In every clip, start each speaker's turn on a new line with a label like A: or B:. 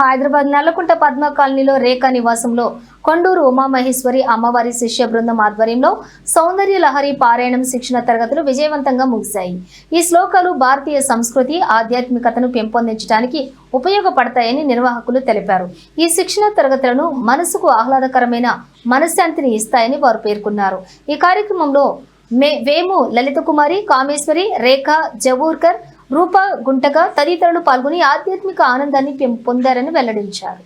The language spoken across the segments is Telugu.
A: హైదరాబాద్ నల్లకుంట పద్మ కాలనీలో రేఖా నివాసంలో కొండూరు ఉమామహేశ్వరి అమ్మవారి శిష్య బృందం ఆధ్వర్యంలో సౌందర్య లహరి పారాయణం శిక్షణ తరగతులు విజయవంతంగా ముగిశాయి. ఈ శ్లోకాలు భారతీయ సంస్కృతి ఆధ్యాత్మికతను పెంపొందించడానికి ఉపయోగపడతాయని నిర్వాహకులు తెలిపారు. ఈ శిక్షణ తరగతులను మనసుకు ఆహ్లాదకరమైన మనశ్శాంతిని ఇస్తాయని వారు పేర్కొన్నారు. ఈ కార్యక్రమంలో మే వేము లలిత కుమారి కామేశ్వరి రేఖ జవూర్కర్ రూప గుంటక తదితరులు పాల్గొని ఆధ్యాత్మిక ఆనందాన్ని పొందారని వెల్లడించారు.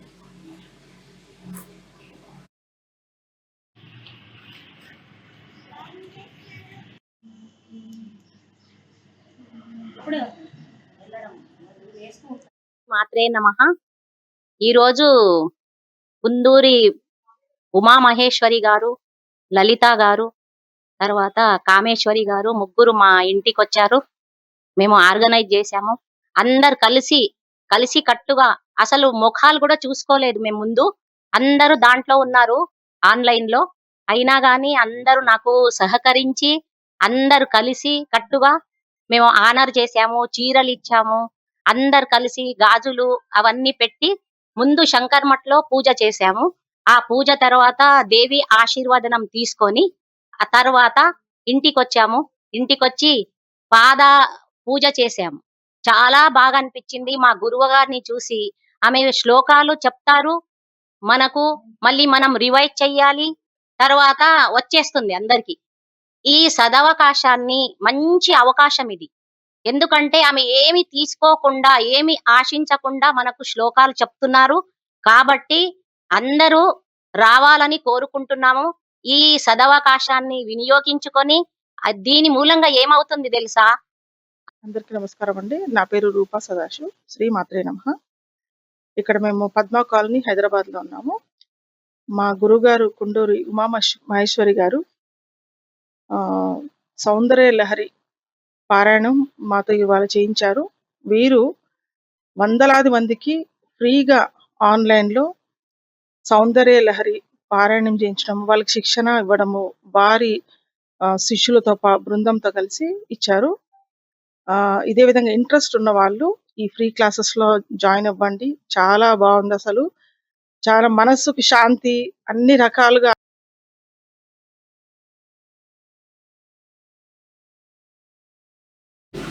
B: మాత్రే నమ. ఈరోజు కుందూరి ఉమామహేశ్వరి గారు లలిత గారు తర్వాత కామేశ్వరి గారు ముగ్గురు మా ఇంటికి వచ్చారు మేము ఆర్గనైజ్ చేశాము. అందరు కలిసి కలిసి కట్టుగా అసలు ముఖాలు కూడా చూసుకోలేదు మేము ముందు. అందరూ దాంట్లో ఉన్నారు ఆన్లైన్లో అయినా గాని అందరూ నాకు సహకరించి అందరు కలిసి కట్టుగా మేము ఆనర్ చేశాము చీరలు ఇచ్చాము. అందరు కలిసి గాజులు అవన్నీ పెట్టి ముందు శంకర్మఠలో పూజ చేశాము. ఆ పూజ తర్వాత దేవి ఆశీర్వాదనం తీసుకొని ఆ తర్వాత ఇంటికి వచ్చాము ఇంటికొచ్చి పాద పూజ చేశాము. చాలా బాగా అనిపించింది మా గురువు గారిని చూసి ఆమె శ్లోకాలు చెప్తారు. మనకు మళ్ళీ మనం రివైజ్ చెయ్యాలి. తర్వాత వచ్చేస్తుంది అందరికి. ఈ సదవకాశాన్ని మంచి అవకాశం ఇది. ఎందుకంటే ఆమె ఏమి తీసుకోకుండా ఏమి ఆశించకుండా మనకు శ్లోకాలు చెప్తున్నారు. కాబట్టి అందరూ రావాలని కోరుకుంటున్నాము. ఈ సదవకాశాన్ని వినియోగించుకొని దీని మూలంగా ఏమవుతుంది తెలుసా?
C: అందరికీ నమస్కారం అండి. నా పేరు రూపా సదాశివ్. శ్రీ మాత్రే నమ. ఇక్కడ మేము పద్మా కాలనీ హైదరాబాద్లో ఉన్నాము. మా గురుగారు కుండూరి ఉమా మహేశ్వరి గారు ఆ, సౌందర్య లహరి పారాయణం మాతో ఇవాళ చేయించారు. వీరు వందలాది మందికి ఫ్రీగా ఆన్లైన్లో సౌందర్య లహరి పారాయణం చేయించడం వాళ్ళకి శిక్షణ ఇవ్వడము వారి శిష్యులతో పా- బృందంతో కలిసి ఇచ్చారు. ఇదే విధంగా ఇంట్రెస్ట్ ఉన్న వాళ్ళు ఈ ఫ్రీ క్లాసెస్లో జాయిన్ అవ్వండి. చాలా బాగుంది అసలు. చాలా మనస్సుకి శాంతి అన్ని రకాలుగా